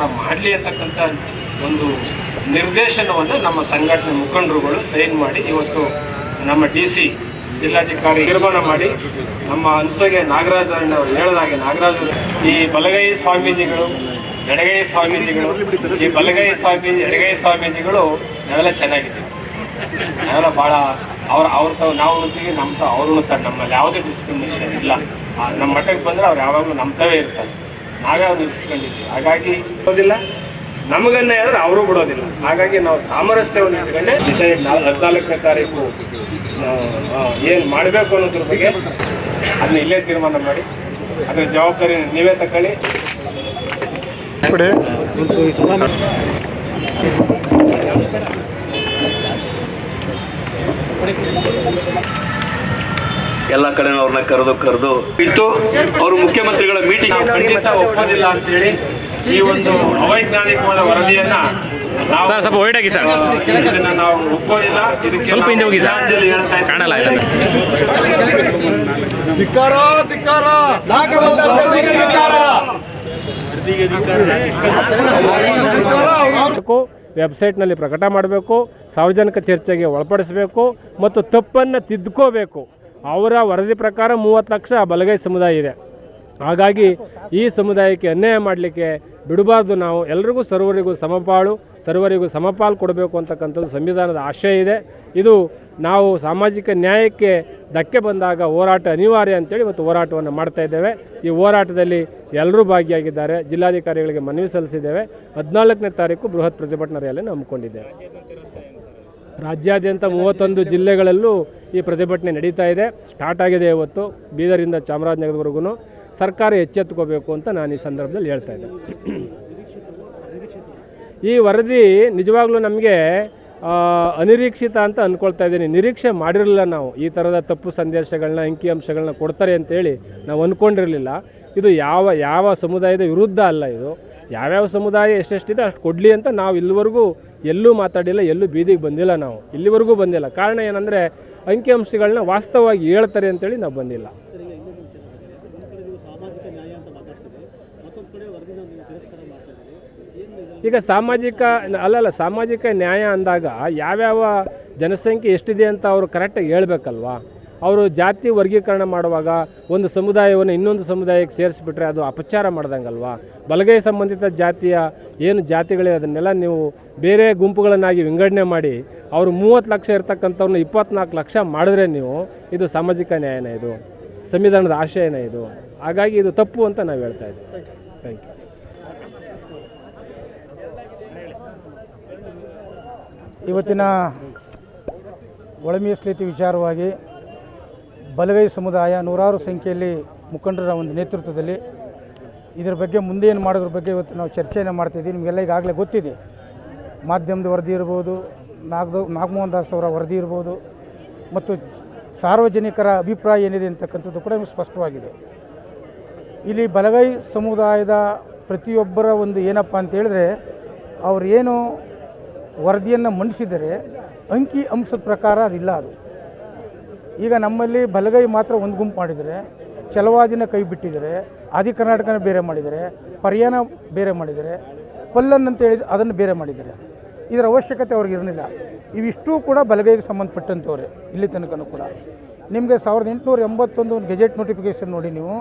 ಪ್ರಕಾರ ಮಾಡಲಿ ಅಂತಕ್ಕಂಥ ಒಂದು ನಿರ್ದೇಶನವನ್ನು ನಮ್ಮ ಸಂಘಟನೆ ಮುಖಂಡರುಗಳು ಸೈನ್ ಮಾಡಿ ಇವತ್ತು ನಮ್ಮ ಡಿ ಸಿ ಜಿಲ್ಲಾಧಿಕಾರಿ ನಿರ್ಮಾಣ ಮಾಡಿ ನಮ್ಮ ಅನ್ಸೋಗೆ ನಾಗರಾಜ್ ಅವರು ಹೇಳಿದಾಗೆ ನಾಗರಾಜ್ ಅವರು ಈ ಬಲಗೈ ಸ್ವಾಮೀಜಿಗಳು, ಎಡಗೈ ಸ್ವಾಮೀಜಿಗಳು, ಈ ಬಲಗೈ ಸ್ವಾಮೀಜಿ, ಎಡಗೈ ಸ್ವಾಮೀಜಿಗಳು ನಾವೆಲ್ಲ ಚೆನ್ನಾಗಿದ್ದೀವಿ. ನಾವೆಲ್ಲ ಭಾಳ ಅವ್ರ ಅವ್ರ ತಾವು ನಾವು ಉಣ್ತೀವಿ ನಮ್ಮ ತಾವು ಅವ್ರು ಉಣ್ತಾರೆ ನಮ್ಮಲ್ಲಿ ಯಾವುದೇ ಡಿಸ್ಕ್ರಿಮಿನೇಷನ್ ಇಲ್ಲ. ನಮ್ಮ ಮಟ್ಟಕ್ಕೆ ಬಂದರೆ ಅವ್ರು ಯಾವಾಗಲೂ ನಮ್ಮ ತಾವೇ ಇರ್ತಾರೆ. ನಾವೇ ಅವ್ರು ಇರಿಸ್ಕೊಂಡಿದ್ದೀವಿ ಹಾಗಾಗಿ ಬಿಡೋದಿಲ್ಲ. ನಮಗನ್ನ ಹೇಳಿದ್ರೆ ಅವರು ಬಿಡೋದಿಲ್ಲ. ಹಾಗಾಗಿ ನಾವು ಸಾಮರಸ್ಯವನ್ನು ಇಟ್ಕೊಂಡೆ ಡಿಸೈಡ್ ಹದಿನಾಲ್ಕನೇ ತಾರೀಕು ಏನು ಮಾಡಬೇಕು ಅನ್ನೋದ್ರ ಬಗ್ಗೆ ಅದನ್ನ ಇಲ್ಲೇ ತೀರ್ಮಾನ ಮಾಡಿ. ಅದರ ಜವಾಬ್ದಾರಿ ನೀವೇ ತಗೊಳ್ಳಿ ಎಲ್ಲ ಕಡೆ ಅವ್ರನ್ನ ಕರೆದು ಕರೆದು ಇತ್ತು ಅವರು ಮುಖ್ಯಮಂತ್ರಿಗಳ ಮೀಟಿಂಗ್ ಖಂಡಿತ ಒಪ್ಪೋದಿಲ್ಲ ಅಂತೇಳಿ ಈ ಒಂದು ಅವೈಜ್ಞಾನಿಕವಾದ ವರದಿಯನ್ನ ಸರ್ ಸ್ವಲ್ಪ ಹೊರಟಾಗಿ ಸರ್. ಇದನ್ನ ನಾವು ಒಪ್ಪೋದಿಲ್ಲ. ಇದಕ್ಕೆ ಸ್ವಲ್ಪ ಹಿಂದೆ ಹೋಗಿ ಸರ್. ಕಾಣಲ್ಲ ಇಲ್ಲ. ಮಾಡಬೇಕು ವೆಬ್ಸೈಟ್ನಲ್ಲಿ ಪ್ರಕಟ ಮಾಡಬೇಕು ಸಾರ್ವಜನಿಕ ಚರ್ಚೆಗೆ ಒಳಪಡಿಸಬೇಕು ಮತ್ತು ತಪ್ಪನ್ನು ತಿದ್ದುಕೋಬೇಕು. ಅವರ ವರದಿ ಪ್ರಕಾರ ಮೂವತ್ತು ಲಕ್ಷ ಬಲಗೈ ಸಮುದಾಯ ಇದೆ. ಹಾಗಾಗಿ ಈ ಸಮುದಾಯಕ್ಕೆ ಅನ್ಯಾಯ ಮಾಡಲಿಕ್ಕೆ ಬಿಡಬಾರ್ದು ನಾವು. ಎಲ್ರಿಗೂ ಸರ್ವರಿಗೂ ಸಮಪಾಳು, ಸರ್ವರಿಗೂ ಸಮಪಾಲು ಕೊಡಬೇಕು ಅಂತಕ್ಕಂಥದ್ದು ಸಂವಿಧಾನದ ಆಶಯ ಇದೆ. ಇದು ನಾವು ಸಾಮಾಜಿಕ ನ್ಯಾಯಕ್ಕೆ ಧಕ್ಕೆ ಬಂದಾಗ ಹೋರಾಟ ಅನಿವಾರ್ಯ ಅಂತೇಳಿ ಇವತ್ತು ಹೋರಾಟವನ್ನು ಮಾಡ್ತಾ ಇದ್ದೇವೆ. ಈ ಹೋರಾಟದಲ್ಲಿ ಎಲ್ಲರೂ ಭಾಗಿಯಾಗಿದ್ದಾರೆ. ಜಿಲ್ಲಾಧಿಕಾರಿಗಳಿಗೆ ಮನವಿ ಸಲ್ಲಿಸಿದ್ದೇವೆ. ಹದಿನಾಲ್ಕನೇ ತಾರೀಕು ಬೃಹತ್ ಪ್ರತಿಭಟನಾ ರ್ಯಾಲಿಯನ್ನು ಹಮ್ಮಿಕೊಂಡಿದ್ದೇವೆ. ರಾಜ್ಯಾದ್ಯಂತ ಮೂವತ್ತೊಂದು ಜಿಲ್ಲೆಗಳಲ್ಲೂ ಈ ಪ್ರತಿಭಟನೆ ನಡೀತಾ ಇದೆ. ಸ್ಟಾರ್ಟ್ ಆಗಿದೆ ಇವತ್ತು ಬೀದರಿಂದ ಚಾಮರಾಜನಗರವರೆಗೂ. ಸರ್ಕಾರ ಎಚ್ಚೆತ್ತುಕೋಬೇಕು ಅಂತ ನಾನು ಈ ಸಂದರ್ಭದಲ್ಲಿ ಹೇಳ್ತಾ ಇದ್ದೆ. ಈ ವರದಿ ನಿಜವಾಗ್ಲೂ ನಮಗೆ ಅನಿರೀಕ್ಷಿತ ಅಂತ ಅಂದ್ಕೊಳ್ತಾ ಇದ್ದೀನಿ. ನಿರೀಕ್ಷೆ ಮಾಡಿರಲಿಲ್ಲ ನಾವು. ಈ ಥರದ ತಪ್ಪು ಸಂದೇಶಗಳನ್ನ ಅಂಕಿಅಂಶಗಳನ್ನ ಕೊಡ್ತಾರೆ ಅಂತೇಳಿ ನಾವು ಅಂದ್ಕೊಂಡಿರಲಿಲ್ಲ ಇದು ಯಾವ ಯಾವ ಸಮುದಾಯದ ವಿರುದ್ಧ ಅಲ್ಲ ಇದು. ಯಾವ್ಯಾವ ಸಮುದಾಯ ಎಷ್ಟೆಷ್ಟಿದೆ ಅಷ್ಟು ಕೊಡಲಿ ಅಂತ ನಾವು ಇಲ್ಲಿವರೆಗೂ ಎಲ್ಲೂ ಮಾತಾಡಿಲ್ಲ, ಎಲ್ಲೂ ಬೀದಿಗೆ ಬಂದಿಲ್ಲ ನಾವು. ಇಲ್ಲಿವರೆಗೂ ಬಂದಿಲ್ಲ. ಕಾರಣ ಏನಂದರೆ ಅಂಕಿಅಂಶಗಳನ್ನ ವಾಸ್ತವವಾಗಿ ಹೇಳ್ತಾರೆ ಅಂತೇಳಿ ನಾವು ಬಂದಿಲ್ಲ. ಈಗ ಸಾಮಾಜಿಕ ಅಲ್ಲಲ್ಲ ಸಾಮಾಜಿಕ ನ್ಯಾಯ ಅಂದಾಗ ಯಾವ್ಯಾವ ಜನಸಂಖ್ಯೆ ಎಷ್ಟಿದೆ ಅಂತ ಅವರು ಕರೆಕ್ಟಾಗಿ ಹೇಳ್ಬೇಕಲ್ವಾ? ಅವರು ಜಾತಿ ವರ್ಗೀಕರಣ ಮಾಡುವಾಗ ಒಂದು ಸಮುದಾಯವನ್ನು ಇನ್ನೊಂದು ಸಮುದಾಯಕ್ಕೆ ಸೇರಿಸಿಬಿಟ್ರೆ ಅದು ಅಪಚಾರ ಮಾಡ್ದಂಗಲ್ವಾ? ಬಲಗೈ ಸಂಬಂಧಿತ ಜಾತಿಯ ಏನು ಜಾತಿಗಳೇ ಅದನ್ನೆಲ್ಲ ನೀವು ಬೇರೆ ಗುಂಪುಗಳನ್ನಾಗಿ ವಿಂಗಡಣೆ ಮಾಡಿ ಅವರು ಮೂವತ್ತು ಲಕ್ಷ ಇರ್ತಕ್ಕಂಥವ್ರನ್ನ ಇಪ್ಪತ್ನಾಲ್ಕು ಲಕ್ಷ ಮಾಡಿದ್ರೆ ನೀವು ಇದು ಸಾಮಾಜಿಕ ನ್ಯಾಯನ ಇದು ಸಂವಿಧಾನದ ಆಶಯನ ಇದು. ಹಾಗಾಗಿ ಇದು ತಪ್ಪು ಅಂತ ನಾವು ಹೇಳ್ತಾ ಇದ್ದೀವಿ. ಥ್ಯಾಂಕ್ ಯು ಇವತ್ತಿನ ಒಳ ಮೀಸಲಾತಿ ವಿಚಾರವಾಗಿ ಬಲಗೈ ಸಮುದಾಯ ನೂರಾರು ಸಂಖ್ಯೆಯಲ್ಲಿ ಮುಖಂಡರ ಒಂದು ನೇತೃತ್ವದಲ್ಲಿ ಇದರ ಬಗ್ಗೆ ಮುಂದೆ ಏನು ಮಾಡೋದ್ರ ಬಗ್ಗೆ ಇವತ್ತು ನಾವು ಚರ್ಚೆಯನ್ನು ಮಾಡ್ತಿದ್ದೀವಿ ನಿಮಗೆಲ್ಲ ಈಗಾಗಲೇ ಗೊತ್ತಿದೆ. ಮಾಧ್ಯಮದ ವರದಿ ಇರ್ಬೋದು, ನಾಗದ, ನಾಗಮೋಹನ್ ದಾಸ್ ಅವರ ವರದಿ ಇರ್ಬೋದು, ಮತ್ತು ಸಾರ್ವಜನಿಕರ ಅಭಿಪ್ರಾಯ ಏನಿದೆ ಅಂತಕ್ಕಂಥದ್ದು ಕೂಡ ನಿಮಗೆ ಸ್ಪಷ್ಟವಾಗಿದೆ. ಇಲ್ಲಿ ಬಲಗೈ ಸಮುದಾಯದ ಪ್ರತಿಯೊಬ್ಬರ ಒಂದು ಏನಪ್ಪ ಅಂತ ಹೇಳಿದ್ರೆ, ಅವ್ರು ವರದಿಯನ್ನು ಮಂಡಿಸಿದರೆ, ಅಂಕಿ ಅಂಶದ ಪ್ರಕಾರ ಅದಿಲ್ಲ ಅದು. ಈಗ ನಮ್ಮಲ್ಲಿ ಬಲಗೈ ಮಾತ್ರ ಒಂದು ಗುಂಪು ಮಾಡಿದರೆ, ಛಲವಾದಿನ ಕೈ ಬಿಟ್ಟಿದ್ದಾರೆ ಆದಿ ಕರ್ನಾಟಕನ ಬೇರೆ ಮಾಡಿದರೆ ಪರ್ಯಾನ ಬೇರೆ ಮಾಡಿದರೆ ಪಲ್ಲನ್ ಅಂತ ಹೇಳಿದ ಅದನ್ನು ಬೇರೆ ಮಾಡಿದ್ದಾರೆ. ಇದರ ಅವಶ್ಯಕತೆ ಅವ್ರಿಗೆ ಇರಲಿಲ್ಲ. ಇವಿಷ್ಟೂ ಕೂಡ ಬಲಗೈಗೆ ಸಂಬಂಧಪಟ್ಟಂಥವ್ರೆ ಇಲ್ಲಿ ತನಕನೂ ಕೂಡ. ನಿಮಗೆ ಸಾವಿರದ ಎಂಟುನೂರ ಎಂಬತ್ತೊಂದು ಒಂದು ಗೆಜೆಟ್ ನೋಟಿಫಿಕೇಷನ್ ನೋಡಿ ನೀವು,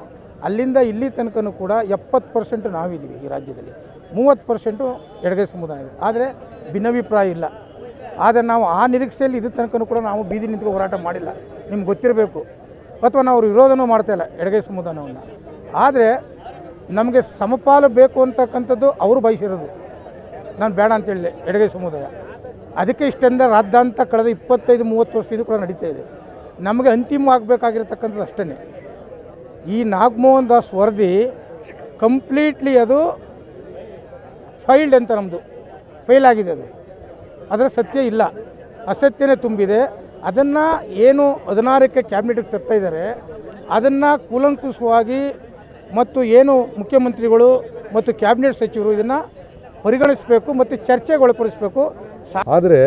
ಅಲ್ಲಿಂದ ಇಲ್ಲಿ ತನಕನೂ ಕೂಡ ಎಪ್ಪತ್ತು ಪರ್ಸೆಂಟ್ ನಾವಿದ್ದೀವಿ ಈ ರಾಜ್ಯದಲ್ಲಿ. ಮೂವತ್ತು ಪರ್ಸೆಂಟು ಎಡಗೈ ಸಮುದಾಯ ಇದೆ. ಆದರೆ ಭಿನ್ನಾಭಿಪ್ರಾಯ ಇಲ್ಲ. ಆದರೆ ನಾವು ಆ ನಿರೀಕ್ಷೆಯಲ್ಲಿ ಇದು ತನಕನೂ ಕೂಡ ನಾವು ಬೀದಿ ನಿಂತ್ಕೊಂಡು ಹೋರಾಟ ಮಾಡಿಲ್ಲ. ನಿಮ್ಗೆ ಗೊತ್ತಿರಬೇಕು. ಅಥವಾ ನಾವು ವಿರೋಧನೂ ಮಾಡ್ತಾ ಇಲ್ಲ, ಎಡಗೈ ಸಮುದಾಯವನ್ನು ಆದರೆ ನಮಗೆ ಸಮಪಾಲು ಬೇಕು ಅಂತಕ್ಕಂಥದ್ದು ಅವರು ಬಯಸಿರೋದು. ನಾನು ಬೇಡ ಅಂತ ಹೇಳಿದೆ ಎಡಗೈ ಸಮುದಾಯ. ಅದಕ್ಕೆ ಇಷ್ಟೆಂದ ರಾಜ್ಯಾಂತ ಕಳೆದ ಇಪ್ಪತ್ತೈದು, ಮೂವತ್ತು ವರ್ಷ ಇದು ಕೂಡ ನಡೀತಾ ಇದೆ. ನಮಗೆ ಅಂತಿಮ ಆಗಬೇಕಾಗಿರ್ತಕ್ಕಂಥದ್ದು ಅಷ್ಟೇ ಈ ನಾಗಮೋಹನ್ ದಾಸ್ ವರದಿ ಕಂಪ್ಲೀಟ್ಲಿ ಅದು ಫೈಲ್ಡ್ ಅಂತ ನಮ್ಮದು ಫೇಲ್ ಆಗಿದೆ ಅದು. ಅದರ ಸತ್ಯ ಇಲ್ಲ. ಅಸತ್ಯನೇ ತುಂಬಿದೆ. ಅದನ್ನು ಏನು ಹದಿನಾರಕ್ಕೆ ಕ್ಯಾಬಿನೆಟ್ಗೆ ತರ್ತಾ ಇದ್ದಾರೆ, ಅದನ್ನು ಕೂಲಂಕುಷವಾಗಿ ಮತ್ತು ಏನು ಮುಖ್ಯಮಂತ್ರಿಗಳು ಮತ್ತು ಕ್ಯಾಬಿನೆಟ್ ಸಚಿವರು ಇದನ್ನು ಪರಿಗಣಿಸಬೇಕು ಮತ್ತು ಚರ್ಚೆಗೆ ಒಳಪಡಿಸಬೇಕು. ಆದರೆ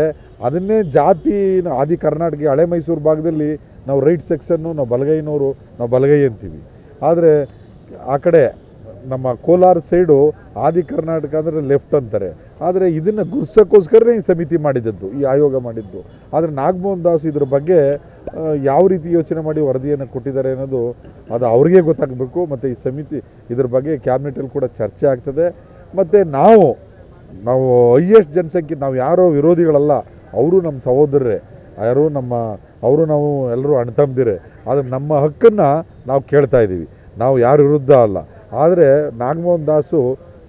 ಅದನ್ನೇ ಜಾತಿ ಆದಿ ಕರ್ನಾಟಕ ಹಳೆ ಮೈಸೂರು ಭಾಗದಲ್ಲಿ ನಾವು ರೈಟ್ ಸೆಕ್ಷನ್ನು, ನಾವು ಬಲಗೈನವರು ನಾವು ಬಲಗೈ ಅಂತೀವಿ. ಆದರೆ ಆ ಕಡೆ ನಮ್ಮ ಕೋಲಾರ ಸೈಡು ಆದಿ ಕರ್ನಾಟಕ ಅಂದರೆ ಲೆಫ್ಟ್ ಅಂತಾರೆ. ಆದರೆ ಇದನ್ನು ಗುರ್ಸೋಕ್ಕೋಸ್ಕರನೇ ಈ ಸಮಿತಿ ಮಾಡಿದ್ದದ್ದು, ಈ ಆಯೋಗ ಮಾಡಿದ್ದು. ಆದರೆ ನಾಗಮೋಹನ್ ದಾಸ್ ಇದ್ರ ಬಗ್ಗೆ ಯಾವ ರೀತಿ ಯೋಚನೆ ಮಾಡಿ ವರದಿಯನ್ನು ಕೊಟ್ಟಿದ್ದಾರೆ ಅನ್ನೋದು ಅದು ಅವ್ರಿಗೆ ಗೊತ್ತಾಗಬೇಕು. ಮತ್ತು ಈ ಸಮಿತಿ ಇದ್ರ ಬಗ್ಗೆ ಕ್ಯಾಬಿನೆಟಲ್ಲಿ ಕೂಡ ಚರ್ಚೆ ಆಗ್ತದೆ. ಮತ್ತು ನಾವು ನಾವು ಹೈಯೆಸ್ಟ್ ಜನಸಂಖ್ಯೆ, ನಾವು ಯಾರೋ ವಿರೋಧಿಗಳಲ್ಲ, ಅವರು ನಮ್ಮ ಸಹೋದರರೇ, ಯಾರು ನಮ್ಮ, ಅವರು ನಾವು ಎಲ್ಲರೂ ಅಣ್ತಂದಿರೆ ಆದರೆ ನಮ್ಮ ಹಕ್ಕನ್ನು ನಾವು ಕೇಳ್ತಾ ಇದ್ದೀವಿ. ನಾವು ಯಾರ ವಿರುದ್ಧ ಅಲ್ಲ. ಆದರೆ ನಾಗಮೋಹನ್ ದಾಸು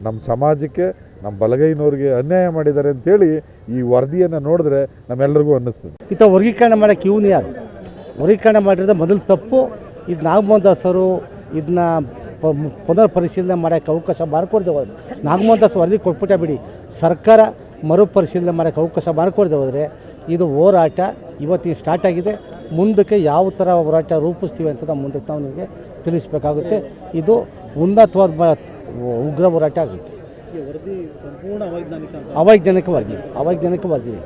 ನಮ್ಮ ಸಮಾಜಕ್ಕೆ ನಮ್ಮ ಬಲಗೈನವ್ರಿಗೆ ಅನ್ಯಾಯ ಮಾಡಿದ್ದಾರೆ ಅಂತೇಳಿ ಈ ವರದಿಯನ್ನು ನೋಡಿದ್ರೆ ನಮ್ಮೆಲ್ಲರಿಗೂ ಅನ್ನಿಸ್ತದೆ. ಈತ ವರ್ಗೀಕರಣ ಮಾಡೋಕ್ಕೆ ಇವನು ಯಾರು? ವರ್ಗೀಕರಣ ಮಾಡಿರೋದು ಮೊದಲು ತಪ್ಪು. ಇದು ನಾಗಮೋಹನ್ ದಾಸರು ಇದನ್ನ ಪುನರ್ ಪರಿಶೀಲನೆ ಮಾಡೋಕ್ಕೆ ಅವಕಾಶ ಮಾಡಿಕೊಡ್ದೆ ಹೋದ್ರೆ. ನಾಗಮೋಹನ್ ದಾಸ್ ವರದಿ ಕೊಟ್ಬಿಟ್ಟ ಬಿಡಿ. ಸರ್ಕಾರ ಮರುಪರಿಶೀಲನೆ ಮಾಡೋಕ್ಕೆ ಅವಕಾಶ ಮಾಡಿಕೊಡ್ದೆ ಹೋದರೆ ಇದು ಹೋರಾಟ ಇವತ್ತಿನ ಸ್ಟಾರ್ಟ್ ಆಗಿದೆ. ಮುಂದಕ್ಕೆ ಯಾವ ಥರ ಹೋರಾಟ ರೂಪಿಸ್ತೀವಿ ಅಂತ ಮುಂದಕ್ಕೆ ನಾವು ನಿಮಗೆ ತಿಳಿಸ್ಬೇಕಾಗುತ್ತೆ. ಇದು ಉನ್ನತವಾದ ಉಗ್ರ ಹೋರಾಟ ಆಗುತ್ತೆ. ಅವೈಜ್ಞಾನಿಕ ವರದಿ ಅವೈಜ್ಞಾನಿಕ ವರದಿ